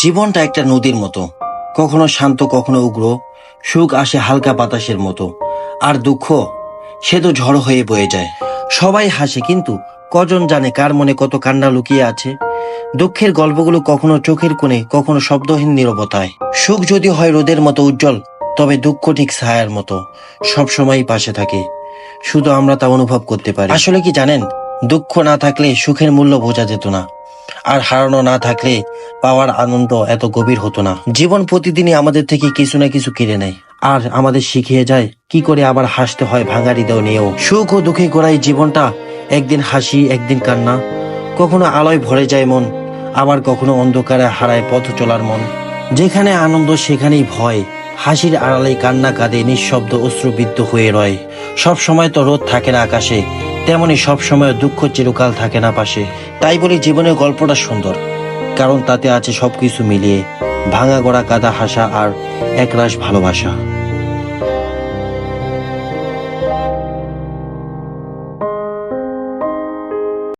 জীবনটা একটা নদীর মতো। কখনো শান্ত, কখনো উগ্র। সুখ আসে হালকা বাতাসের মতো। আর দুঃখ, সে তো ঝড় হয়ে বয়ে যায়। সবাই হাসে, কিন্তু কজন জানে কার মনে কত কান্না লুকিয়ে আছে? দুঃখের গল্পগুলো কখনো চোখের কোণে, কখনো শব্দহীন নীরবতায়। সুখ যদি হয় রোদের মতো উজ্জ্বল, তবে দুঃখ ঠিক ছায়ার মতো। সবসময়ই পাশে থাকে। শুধু আমরা তা অনুভব করতে পারি। আসলে কি জানেন? দুঃখ না থাকলে সুখের মূল্য বোঝা যেত না। আর হারানো না থাকলে পাওয়ার আনন্দ এত গভীর হতো না। জীবন প্রতিদিনই আমাদের থেকে কিছু না কিছু কেড়ে নেয়। আর আমাদের শিখিয়ে যায় কি করে আবার হাসতে হয় ভাঙা হৃদয় নিয়েও। সুখ ও দুঃখে করাই জীবনটা একদিন হাসি, একদিন কান্না। কখনো আলোয় ভরে যায় মন, আবার কখনো অন্ধকারে হারায় পথ চলার মন। যেখানে আনন্দ, সেখানেই ভয়। হাসির আড়ালে কান্না কাঁদে, নিঃশব্দ অশ্রুবিদ্ধ হয়ে রয়। সব সময় তো রোদ থাকে না আকাশে তেমনি সবসময় দুঃখ চিরকাল থাকে না পাশে। তাই বলি জীবনের গল্পটা সুন্দর, কারণ তাতে আছে সবকিছু মিলিয়ে ভাঙা গড়া কাদা হাসা আর একরাশ ভালোবাসা।